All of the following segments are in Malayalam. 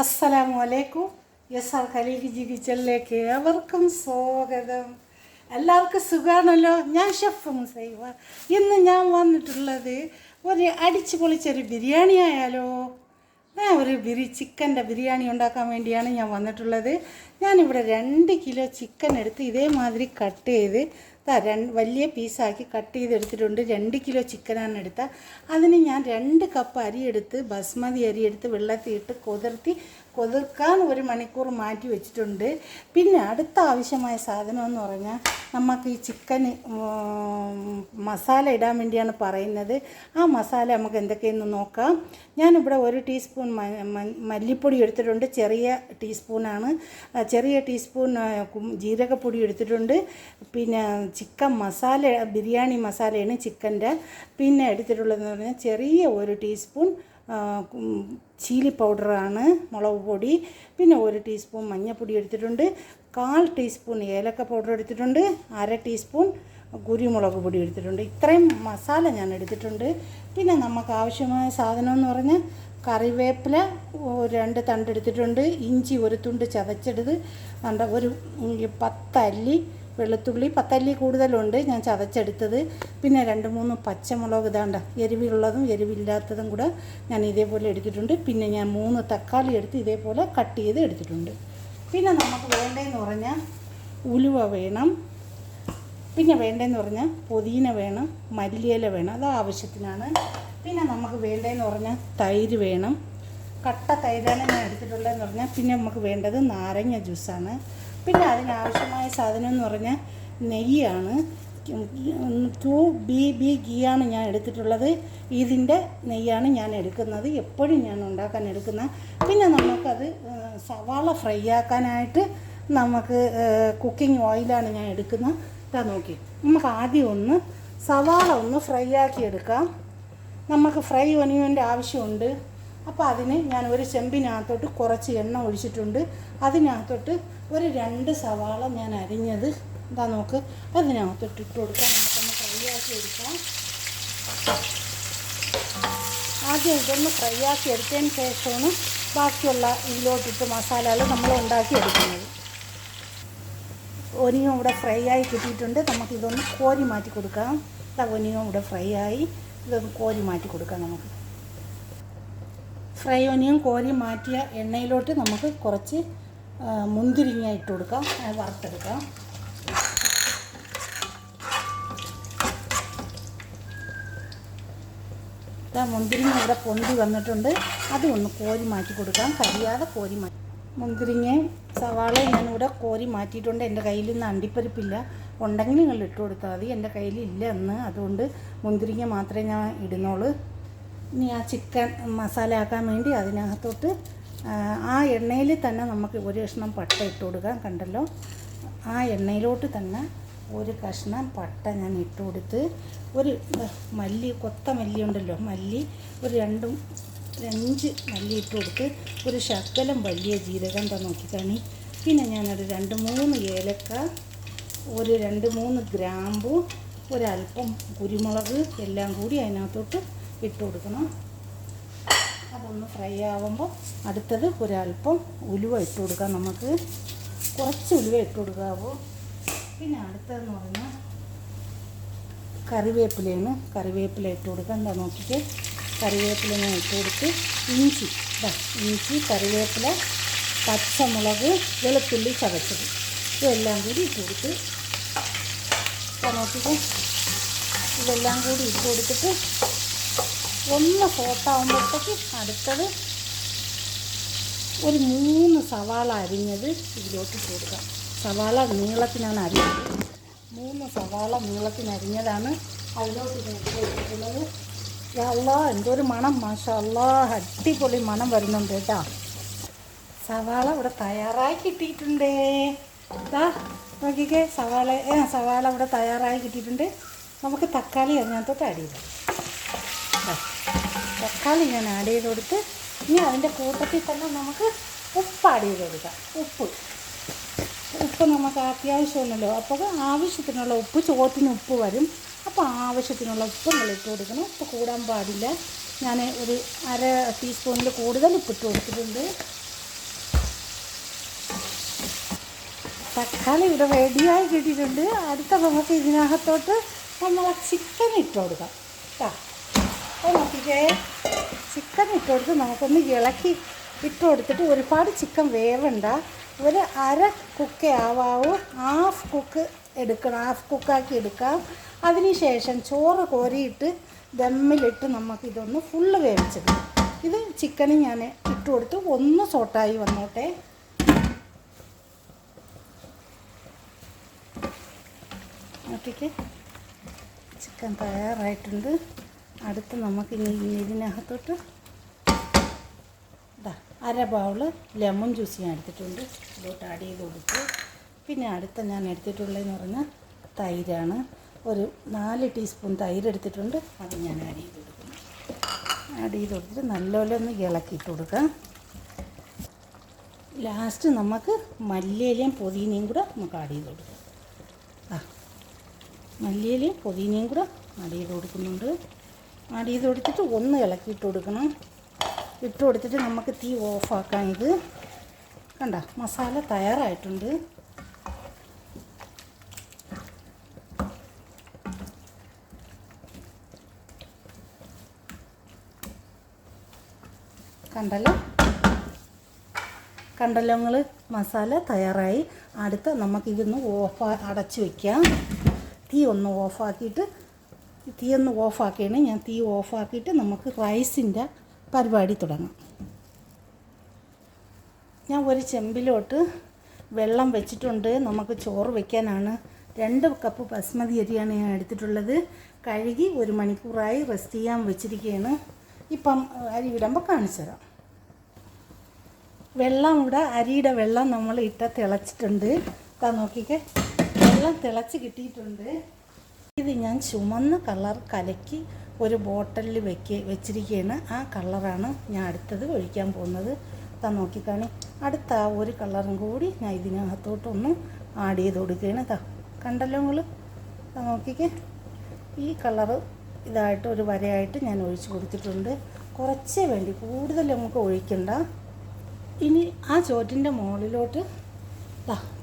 അസ്സലാമു അലൈക്കും എസ് ആർ ഖലീഫ് ജി കിച്ചണിലേക്ക് ഏവർക്കും സ്വാഗതം. എല്ലാവർക്കും സുഖമാണല്ലോ ഞാൻ ഷെഫ് മുസൈവ. ഇന്ന് ഞാൻ വന്നിട്ടുള്ളത് ഒരു അടിച്ചു പൊളിച്ചൊരു ബിരിയാണി ആയാലോ? ഒരു ബിരി ചിക്കന്റെ ബിരിയാണി ഉണ്ടാക്കാൻ വേണ്ടിയാണ് ഞാൻ വന്നിട്ടുള്ളത്. ഞാനിവിടെ രണ്ട് കിലോ ചിക്കൻ എടുത്ത് ഇതേമാതിരി കട്ട് ചെയ്ത് രണ്ട് വലിയ പീസാക്കി കട്ട് ചെയ്ത് എടുത്തിട്ടുണ്ട് രണ്ട് കിലോ ചിക്കനാണ് എടുത്ത. അതിന് ഞാൻ രണ്ട് കപ്പ് അരി എടുത്ത് ബസ്മതി അരി എടുത്ത് വെള്ളത്തിൽ കുതിർത്തി കുതിർക്കാൻ ഒരു മണിക്കൂർ മാറ്റി വെച്ചിട്ടുണ്ട്. പിന്നെ അടുത്ത ആവശ്യമായ സാധനം എന്ന് പറഞ്ഞാൽ നമുക്ക് ഈ ചിക്കൻ മസാല ഇടാൻ വേണ്ടിയാണ് പറയുന്നത്. ആ മസാല നമുക്ക് എന്തൊക്കെയെന്ന് നോക്കാം. ഞാനിവിടെ ഒരു ടീസ്പൂൺ മല്ലിപ്പൊടി എടുത്തിട്ടുണ്ട്. ചെറിയ ടീസ്പൂണാണ് ചെറിയ ടീസ്പൂൺ ജീരകപ്പൊടി എടുത്തിട്ടുണ്ട്. പിന്നെ ചിക്കൻ മസാല ബിരിയാണി മസാലയാണ് ചിക്കന്റെ. പിന്നെ എടുത്തിട്ടുള്ളതെന്ന് പറഞ്ഞാൽ ചെറിയ ഒരു ടീസ്പൂൺ ചില്ലി പൗഡറാണ് മുളക് പൊടി പിന്നെ ഒരു ടീസ്പൂൺ മഞ്ഞൾപ്പൊടി എടുത്തിട്ടുണ്ട് കാൽ ടീസ്പൂൺ ഏലക്ക പൗഡർ എടുത്തിട്ടുണ്ട് അര ടീസ്പൂൺ കുരുമുളക് പൊടി എടുത്തിട്ടുണ്ട്. ഇത്രയും മസാല ഞാൻ എടുത്തിട്ടുണ്ട്. പിന്നെ നമുക്ക് ആവശ്യമായ സാധനം എന്ന് പറഞ്ഞാൽ കറിവേപ്പില രണ്ട് തണ്ട് എടുത്തിട്ടുണ്ട് ഇഞ്ചി ഒരു തുണ്ട് ചതച്ചെടുത്ത് ഒരു പത്തല്ലി വെളുത്തുള്ളി പത്തല്ലി കൂടുതലുണ്ട്. ഞാൻ ചതച്ചെടുത്തത്. പിന്നെ രണ്ട് മൂന്ന് പച്ചമുളക് ഇതാണ്ട എരിവുള്ളതും എരിവില്ലാത്തതും കൂടെ ഞാൻ ഇതേപോലെ എടുത്തിട്ടുണ്ട്. പിന്നെ ഞാൻ മൂന്ന് തക്കാളി എടുത്ത് ഇതേപോലെ കട്ട് ചെയ്ത് എടുത്തിട്ടുണ്ട്. പിന്നെ നമുക്ക് വേണ്ടതെന്ന് പറഞ്ഞാൽ ഉലുവ വേണം. പിന്നെ വേണ്ടതെന്ന് പറഞ്ഞാൽ പുതിന വേണം മല്ലിയില വേണം അത് ആവശ്യത്തിനാണ്. പിന്നെ നമുക്ക് വേണ്ടതെന്ന് പറഞ്ഞാൽ തൈര് വേണം. കട്ട തൈരാണ് ഞാൻ എടുത്തിട്ടുള്ളതെന്ന് പറഞ്ഞാൽ പിന്നെ നമുക്ക് വേണ്ടത് നാരങ്ങ ജ്യൂസാണ്. പിന്നെ അതിനാവശ്യമായ സാധനം എന്ന് പറഞ്ഞാൽ നെയ്യാണ്. ടു ബി ബി ഗീയാണ് ഞാൻ എടുത്തിട്ടുള്ളത്. ഇതിന്റെ നെയ്യാണ് ഞാൻ എടുക്കുന്നത്. എപ്പോഴും ഞാൻ ഉണ്ടാക്കാൻ എടുക്കുന്ന. പിന്നെ നമുക്കത് സവാള ഫ്രൈ ആക്കാനായിട്ട് നമുക്ക് കുക്കിംഗ് ഓയിലാണ് ഞാൻ എടുക്കുന്നത് ഇതാ നോക്കി. നമുക്ക് ആദ്യം ഒന്ന് സവാള ഒന്ന് ഫ്രൈ ആക്കി എടുക്കാം. നമുക്ക് ഫ്രൈ ഒനിയന്റെ ആവശ്യമുണ്ട്. അപ്പോൾ അതിന് ഞാൻ ഒരു ചെമ്പിനകത്തോട്ട് കുറച്ച് എണ്ണ ഒഴിച്ചിട്ടുണ്ട്. അതിനകത്തോട്ട് ഒരു രണ്ട് സവാള ഞാൻ അരിഞ്ഞത് എന്താ നോക്ക്. അതിനകത്തോട്ട് ഇട്ട് കൊടുക്കാം. നമുക്കൊന്ന് ഫ്രൈ ആക്കി എടുക്കാം. ആദ്യം ഇതൊന്ന് ഫ്രൈ ആക്കി എടുത്തതിന് ശേഷമാണ് ബാക്കിയുള്ള ഇതിലോട്ടിട്ട് മസാലകൾ നമ്മൾ ഉണ്ടാക്കി എടുക്കുന്നത്. ഒനിയും ഇവിടെ ഫ്രൈ ആയി കിട്ടിയിട്ടുണ്ട്. നമുക്കിതൊന്ന് കോരി മാറ്റി കൊടുക്കാം. ഒനിയും ഇവിടെ ഫ്രൈ ആയി. ഇതൊന്ന് കോരി മാറ്റി കൊടുക്കാം നമുക്ക്. ഫ്രൈ ഒനിയും കോരി മാറ്റിയ എണ്ണയിലോട്ട് നമുക്ക് കുറച്ച് മുന്തിരിങ്ങ ഇട്ട് കൊടുക്കാം. വറുത്തെടുക്കാം. ഇതാ മുന്തിരിങ്ങ ഇവിടെ പൊന്തി വന്നിട്ടുണ്ട്. അതും ഒന്ന് കോരി മാറ്റി കൊടുക്കാം. കരിയാതെ കോരി മാറ്റി. മുന്തിരിങ്ങയും സവാളയും ഞാനിവിടെ കോരി മാറ്റിയിട്ടുണ്ട്. എന്റെ കയ്യിൽ നിന്ന് അണ്ടിപ്പരിപ്പില്ല. ഉണ്ടെങ്കിൽ നിങ്ങൾ ഇട്ട് കൊടുത്താൽ മതി. എന്റെ കയ്യിൽ ഇല്ല എന്ന് അതുകൊണ്ട് മുന്തിരിങ്ങ മാത്രമേ ഞാൻ ഇടുന്നുള്ളൂ. ഇനി ആ ചിക്കൻ മസാല ആക്കാൻ വേണ്ടി അതിനകത്തോട്ട് ആ, എണ്ണയിൽ തന്നെ നമുക്ക് ഒരു കഷ്ണം പട്ട ഇട്ട് കൊടുക്കാം. കണ്ടല്ലോ? ആ എണ്ണയിലോട്ട് തന്നെ ഒരു കഷ്ണം പട്ട ഞാൻ ഇട്ട് കൊടുത്ത് ഒരു മല്ലി കൊത്ത മല്ലി ഉണ്ടല്ലോ? മല്ലി ഒരു രണ്ടും രഞ്ച് മല്ലി ഇട്ട് കൊടുത്ത് ഒരു ശക്കലം വലിയ ജീരകം എന്താ നോക്കിക്കാണി പിന്നെ ഞാനൊരു രണ്ട് മൂന്ന് ഏലക്ക ഒരു രണ്ട് മൂന്ന് ഗ്രാമ്പു ഒരല്പം കുരുമുളക് എല്ലാം കൂടി അതിനകത്തോട്ട് ഇട്ട് കൊടുക്കണം. അതൊന്ന് ഫ്രൈ ആവുമ്പോൾ അടുത്തത് ഒരല്പം ഉലുവ ഇട്ട് കൊടുക്കാം നമുക്ക്. കുറച്ച് ഉലുവ ഇട്ട് കൊടുക്കാവൂ. പിന്നെ അടുത്തതെന്ന് പറഞ്ഞാൽ കറിവേപ്പിലയാണ് കറിവേപ്പില ഇട്ട് കൊടുക്കാം. എന്താ നോക്കിയിട്ട് കറിവേപ്പില ഞാൻ ഇട്ട് കൊടുത്ത് ഇഞ്ചി ഇഞ്ചി കറിവേപ്പില പച്ചമുളക് വെളുത്തുള്ളി ചതച്ചത്. ഇതെല്ലാം കൂടി ഇട്ട് കൊടുത്ത് നോക്കിയിട്ട് ഇതെല്ലാം കൂടി ഇട്ട് കൊടുത്തിട്ട് ഒന്ന് സോട്ടാകുമ്പോഴത്തേക്ക് അടുത്തത് ഒരു മൂന്ന് സവാള അരിഞ്ഞത് ഇതിലോട്ട് കൊടുക്കാം. സവാള നീളത്തിനാണ് അരിഞ്ഞത്. മൂന്ന് സവാള നീളത്തിന് അരിഞ്ഞതാണ് അതിലോട്ട് കൊടുക്കുന്നത്. അല്ലാ എന്തൊരു മണം. മാഷാ അല്ലാ അടിപൊളി മണം വരുന്നുണ്ട് കേട്ടോ. സവാള ഇവിടെ തയ്യാറായി കിട്ടിയിട്ടുണ്ട്. ഇതാ നോക്കിക്കേ സവാള സവാള ഇവിടെ തയ്യാറായി കിട്ടിയിട്ടുണ്ട്. നമുക്ക് തക്കാളി അതിനകത്തോട്ട് ദാ, തക്കാളി ഞാൻ ആഡ് ചെയ്ത് കൊടുത്ത് ഇനി അതിന്റെ കൂട്ടത്തിൽ തന്നെ നമുക്ക് ഉപ്പ് ആഡ് ചെയ്ത് കൊടുക്കാം. ഉപ്പ്. ഉപ്പ് നമുക്ക് അത്യാവശ്യമൊന്നുമല്ലോ അപ്പോൾ ആവശ്യത്തിനുള്ള ഉപ്പ് ചോത്തിന് ഉപ്പ് വരും. അപ്പോൾ ആവശ്യത്തിനുള്ള ഉപ്പ് നമ്മൾ ഇട്ട് കൊടുക്കണം. ഉപ്പ് കൂടാൻ പാടില്ല. ഞാൻ ഒരു അര ടീസ്പൂണിൽ കൂടുതൽ ഉപ്പിട്ട് കൊടുത്തിട്ടുണ്ട്. തക്കാളി ഇവിടെ റെഡിയായി കിട്ടിയിട്ടുണ്ട്. അടുത്ത നമുക്ക് ഇതിനകത്തോട്ട് നമ്മൾ ചിക്കൻ ഇട്ട് കൊടുക്കാം. കേട്ടോ നമുക്ക് നോക്കിക്കേ ചിക്കൻ ഇട്ട് കൊടുത്ത് നമുക്കൊന്ന് ഇളക്കി ഇട്ട് കൊടുത്തിട്ട് ഒരുപാട് ചിക്കൻ വേവണ്ട. ഒരു അര കുക്കേ ആവാവൂ. ഹാഫ് കുക്ക് എടുക്കണം. ഹാഫ് കുക്കാക്കി എടുക്കാം. അതിനുശേഷം ചോറ് കോരിയിട്ട് ദമ്മിലിട്ട് നമുക്കിതൊന്ന് ഫുള്ള് വേവിച്ചെടുക്കാം. ഇത് ചിക്കന് ഞാൻ ഇട്ട് കൊടുത്ത് ഒന്ന് സോട്ടായി വന്നോട്ടെ. നോക്കിക്കേ. ചിക്കൻ തയ്യാറായിട്ടുണ്ട്. അടുത്ത് നമുക്ക് ഇനി ഇതിനകത്തോട്ട് ഇതാ അര ബൗൾ ലെമൺ ജ്യൂസ് ഞാൻ എടുത്തിട്ടുണ്ട്. ഇതോട്ട് ആഡ് ചെയ്ത് കൊടുത്തു. പിന്നെ അടുത്ത ഞാൻ എടുത്തിട്ടുള്ളതെന്ന് പറഞ്ഞാൽ തൈരാണ്. ഒരു നാല് ടീസ്പൂൺ തൈര് എടുത്തിട്ടുണ്ട്. അത് ഞാൻ ആഡ് ചെയ്ത് കൊടുക്കും ആഡ് ചെയ്ത് കൊടുത്തിട്ട് നല്ലപോലെ ഒന്ന് ഇളക്കിയിട്ട് കൊടുക്കാം. ലാസ്റ്റ് നമുക്ക് മല്ലിയിലയും പുതിനയും കൂടെ നമുക്ക് ആഡ് ചെയ്ത് കൊടുക്കാം. ആ മല്ലിയിലയും പുതിനയും കൂടെ ആഡ് ചെയ്ത് കൊടുക്കുന്നുണ്ട്. ആഡ് ചെയ്ത് കൊടുത്തിട്ട് ഒന്ന് ഇളക്കിയിട്ട് കൊടുക്കണം. ഇട്ട് കൊടുത്തിട്ട് നമുക്ക് തീ ഓഫാക്കാം ഇത്. കണ്ട മസാല തയ്യാറായിട്ടുണ്ട്. കണ്ടല്ലോ? കണ്ടല്ലോ നിങ്ങൾ മസാല തയ്യാറായി. അടുത്ത നമുക്കിതൊന്ന് ഓഫ് അടച്ച് വയ്ക്കാം തീ ഒന്ന് ഓഫാക്കിയിട്ട് തീ ഒന്ന് ഓഫാക്കിയാണ് ഞാൻ തീ ഓഫാക്കിയിട്ട് നമുക്ക് റൈസിന്റെ പരിപാടി തുടങ്ങാം. ഞാൻ ഒരു ചെമ്പിലോട്ട് വെള്ളം വെച്ചിട്ടുണ്ട്. നമുക്ക് ചോറ് വെക്കാനാണ്. രണ്ട് കപ്പ് ബസ്മതി അരിയാണ് ഞാൻ എടുത്തിട്ടുള്ളത്. കഴുകി ഒരു മണിക്കൂറായി റെസ്റ്റ് ചെയ്യാൻ വെച്ചിരിക്കുകയാണ്. ഇപ്പം അരി വിടുമ്പോൾ കാണിച്ചു തരാം. വെള്ളം ഇവിടെ അരിയുടെ വെള്ളം നമ്മൾ ഇട്ട തിളച്ചിട്ടുണ്ട്. ഇതാ നോക്കിക്കേ. വെള്ളം തിളച്ച് കിട്ടിയിട്ടുണ്ട്. ഇത് ഞാൻ ചുമന്ന കളർ കലക്കി ഒരു ബോട്ടലിൽ വെക്ക വെച്ചിരിക്കുകയാണ് ആ കളറാണ് ഞാൻ അടുത്തത് ഒഴിക്കാൻ പോകുന്നത്. താ നോക്കിക്കാണി. അടുത്ത ആ ഒരു കളറും കൂടി ഞാൻ ഇതിനകത്തോട്ടൊന്ന് ആഡ് ചെയ്ത് കൊടുക്കുകയാണ്. താ കണ്ടല്ലോ നിങ്ങൾ താ നോക്കിക്കേ. ഈ കളറ് ഇതായിട്ട് ഒരു വരയായിട്ട് ഞാൻ ഒഴിച്ചു കൊടുത്തിട്ടുണ്ട്. കുറച്ചേ വേണ്ടി കൂടുതൽ നമുക്ക് ഒഴിക്കണ്ട. ഇനി ആ ചോറ്റിന്റെ മുകളിലോട്ട്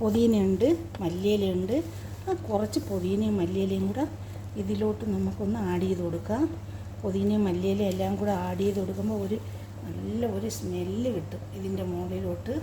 പുതിനയുണ്ട് മല്ലിയിലയുണ്ട് ആ കുറച്ച് പൊതിനയും മല്ലിയിലയും കൂടെ ഇതിലോട്ട് നമുക്കൊന്ന് ആഡ് ചെയ്ത് കൊടുക്കാം പൊതിനയും മല്ലിയിലയും എല്ലാം കൂടെ ആഡ് ചെയ്ത് കൊടുക്കുമ്പോൾ ഒരു നല്ല ഒരു സ്മെല്ല് കിട്ടും ഇതിന്റെ മുകളിലോട്ട്.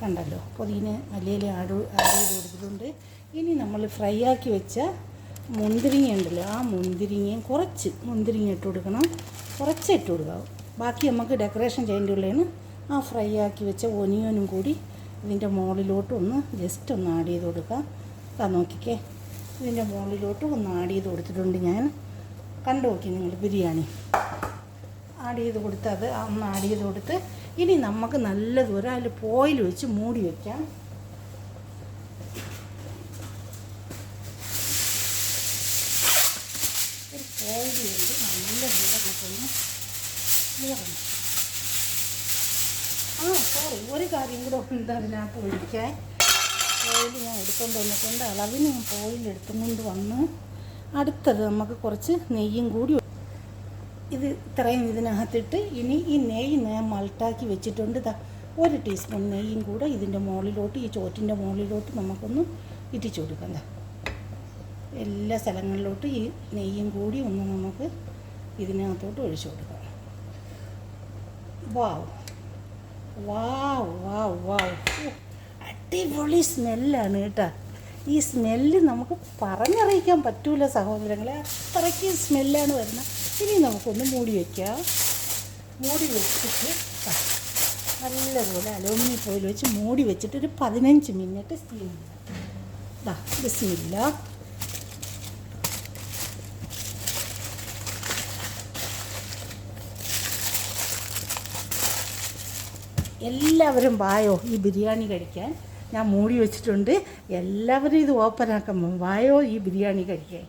കണ്ടല്ലോ? പൊതിന മല്ലിയില ആഡ് ആഡ് ചെയ്ത് കൊടുത്തിട്ടുണ്ട്. ഇനി നമ്മൾ ഫ്രൈ ആക്കി വെച്ച മുന്തിരിങ്ങ ഉണ്ടല്ലോ ആ മുന്തിരിങ്ങയും കുറച്ച് മുന്തിരിങ്ങ ഇട്ട് കൊടുക്കണം. കുറച്ച് ഇട്ട് കൊടുക്കാം ബാക്കി നമുക്ക് ഡെക്കറേഷൻ ചെയ്യേണ്ടതുള്ളതാണ് ആ ഫ്രൈ ആക്കി വെച്ച ഒനിയനും കൂടി ഇതിന്റെ മുകളിലോട്ടൊന്ന് ജസ്റ്റ് ഒന്ന് ആഡ് ചെയ്ത് കൊടുക്കാം അതാ നോക്കിക്കേ. ഇതിന്റെ മുകളിലോട്ട് ഒന്ന് ആഡ് ചെയ്ത് കൊടുത്തിട്ടുണ്ട് ഞാൻ. കണ്ടു നോക്കി നിങ്ങൾ ബിരിയാണി. ആഡ് ചെയ്ത് കൊടുത്ത് അത് ഒന്ന് ആഡ് ചെയ്ത് കൊടുത്ത് ഇനി നമുക്ക് നല്ലതുപോലെ അതിൽ പോയിൽ വെച്ച് മൂടി വയ്ക്കാം ഒരു പോയിൽ വെച്ച് നല്ലതുപോലെ നമുക്കൊന്ന് മൂടണം. ആ സോറി ഒരു കാര്യം കൂടെ ഉണ്ട് അതിനകത്ത് ഒഴിക്കാൻ. ഓയിൽ ഞാൻ എടുത്തുകൊണ്ട് വന്നിട്ടുണ്ട് അളവിന് ഞാൻ ഓയിൽ എടുത്തുകൊണ്ട് വന്ന്. അടുത്തത് നമുക്ക് കുറച്ച് നെയ്യും കൂടി ഇത് ഇത്രയും ഇതിനകത്തിട്ട് ഇനി ഈ നെയ്യ് ഞാൻ മൾട്ടാക്കി വെച്ചിട്ടുണ്ട്. ദാ ഒരു ടീസ്പൂൺ നെയ്യും കൂടെ ഇതിന്റെ മുകളിലോട്ട് ഈ ചോറ്റിന്റെ മുകളിലോട്ട് നമുക്കൊന്ന് ഇറ്റിച്ചു കൊടുക്കാം. എല്ലാ സ്ഥലങ്ങളിലോട്ട് ഈ നെയ്യും കൂടി ഒന്ന് നമുക്ക് ഇതിനകത്തോട്ട് ഒഴിച്ചു കൊടുക്കാം. വാവ് വാവ് വാവ് വാവ് അടിപൊളി സ്മെല്ലാണ് കേട്ടോ. ഈ സ്മെല്ല് നമുക്ക് പറഞ്ഞറിയിക്കാൻ പറ്റൂല സഹോദരങ്ങളെ. അത്രയ്ക്ക് സ്മെല്ലാണ് വരുന്നത്. ഇനി നമുക്കൊന്ന് മൂടി വയ്ക്കാം മൂടി വെച്ചിട്ട് നല്ലപോലെ അലോമിനി ഫോയിൽ വെച്ച് മൂടി വെച്ചിട്ട് ഒരു പതിനഞ്ച് മിനിറ്റ് സ്റ്റീം ഇതാ ബിസ്മില്ല എല്ലാവരും വായോ ഈ ബിരിയാണി കഴിക്കാൻ? ഞാൻ മൂടി വെച്ചിട്ടുണ്ട്. എല്ലാവരും ഇത് ഓപ്പനാക്കുമ്പോൾ വായോ ഈ ബിരിയാണി കഴിക്കാൻ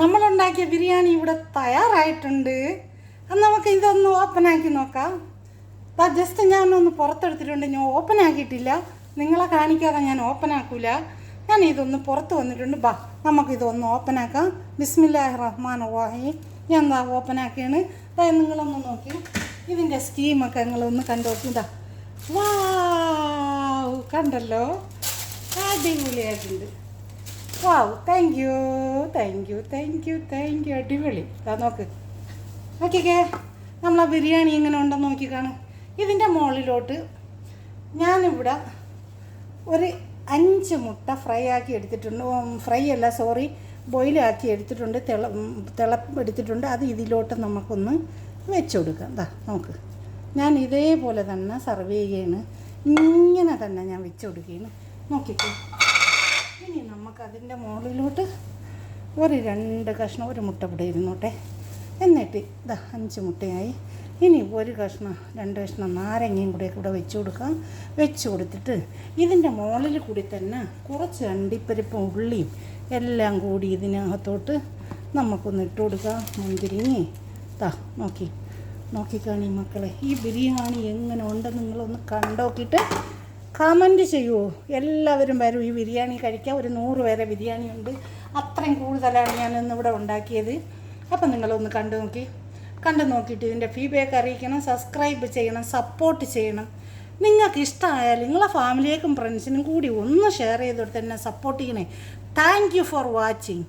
നമ്മളുണ്ടാക്കിയ ബിരിയാണി ഇവിടെ തയ്യാറായിട്ടുണ്ട്. നമുക്ക് ഇതൊന്ന് ഓപ്പനാക്കി നോക്കാം. ദാ ജസ്റ്റ് ഞാനൊന്ന് പുറത്തെടുത്തിട്ടുണ്ട്. ഞാൻ ഓപ്പൺ ആക്കിയിട്ടില്ല. നിങ്ങളെ കാണിക്കാതെ ഞാൻ ഓപ്പൺ ആക്കൂല. ഞാൻ ഇതൊന്ന് പുറത്ത് വന്നിട്ടുണ്ട്. ബാ നമുക്കിതൊന്ന് ഓപ്പൺ ആക്കാം. ബിസ്മില്ലാഹി റഹ്മാൻ റഹീം ഞാൻ എന്താ ഓപ്പൺ ആക്കിയാണ്. അതായത് നിങ്ങളൊന്ന് നോക്കി. ഇതിന്റെ സ്റ്റീമൊക്കെ നിങ്ങളൊന്ന് കണ്ടു നോക്കി ഇതാ വാവ് കണ്ടല്ലോ? അടിപൊളിയായിട്ടുണ്ട്. Wow thank you thank you thank you thank you അടിപൊളി. ദാ നോക്ക്. നോക്കിക്കേ ആ ബിരിയാണി ഇങ്ങനെ ഉണ്ടെന്ന് നോക്കിക്കാണ് കാണും. ഇതിന്റെ മുകളിലോട്ട് ഞാനിവിടെ ഒരു അഞ്ച് മുട്ട ഫ്രൈ ആക്കി എടുത്തിട്ടുണ്ട്. ഫ്രൈ അല്ല സോറി ബോയിലാക്കി എടുത്തിട്ടുണ്ട്. തിള തിളപ്പ് എടുത്തിട്ടുണ്ട്. അത് ഇതിലോട്ട് നമുക്കൊന്ന് വെച്ചു കൊടുക്കാം. ദാ നോക്ക്. ഞാൻ ഇതേപോലെ തന്നെ സർവ് ചെയ്യുകയാണ്. ഇങ്ങനെ തന്നെ ഞാൻ വെച്ച് കൊടുക്കുകയാണ്. നോക്കിക്കോ. ഇനി നമുക്കതിന്റെ മുകളിലോട്ട് ഒരു രണ്ട് കഷ്ണം ഒരു മുട്ട ഇവിടെ ഇരുന്നോട്ടെ. എന്നിട്ട് ഇതാ അഞ്ച് മുട്ടയായി. ഇനി ഒരു കഷ്ണം രണ്ട് കഷ്ണം നാരങ്ങയും കൂടെ കൂടെ വെച്ച് കൊടുക്കാം. വെച്ച് കൊടുത്തിട്ട് ഇതിന്റെ മുകളിൽ കൂടി തന്നെ കുറച്ച് അണ്ടിപ്പരിപ്പും ഉള്ളിയും എല്ലാം കൂടി ഇതിനകത്തോട്ട് നമുക്കൊന്ന് ഇട്ട് കൊടുക്കാം. മുന്തിരിങ്ങി. താ നോക്കി. നോക്കിക്കാണി മക്കളെ. ഈ ബിരിയാണി എങ്ങനെ ഉണ്ടെന്ന് നിങ്ങളൊന്ന് കണ്ടോക്കിയിട്ട് കമന്റ് ചെയ്യുമോ എല്ലാവരും വരും. ഈ ബിരിയാണി കഴിക്കാൻ ഒരു നൂറ് പേരെ ബിരിയാണി ഉണ്ട് അത്രയും കൂടുതലാണ് ഞാൻ ഇന്നിവിടെ ഉണ്ടാക്കിയത്. അപ്പം നിങ്ങളൊന്ന് കണ്ടു നോക്കി. കണ്ടു നോക്കിയിട്ട് ഇതിന്റെ ഫീഡ്ബാക്ക് അറിയിക്കണം സബ്സ്ക്രൈബ് ചെയ്യണം സപ്പോർട്ട് ചെയ്യണം. നിങ്ങൾക്ക് ഇഷ്ടമായാൽ നിങ്ങളെ ഫാമിലിയേക്കും ഫ്രണ്ട്സിനും കൂടി ഒന്ന് ഷെയർ ചെയ്ത് കൊടുത്ത് എന്നെ സപ്പോർട്ട് ചെയ്യണേ. Thank you for watching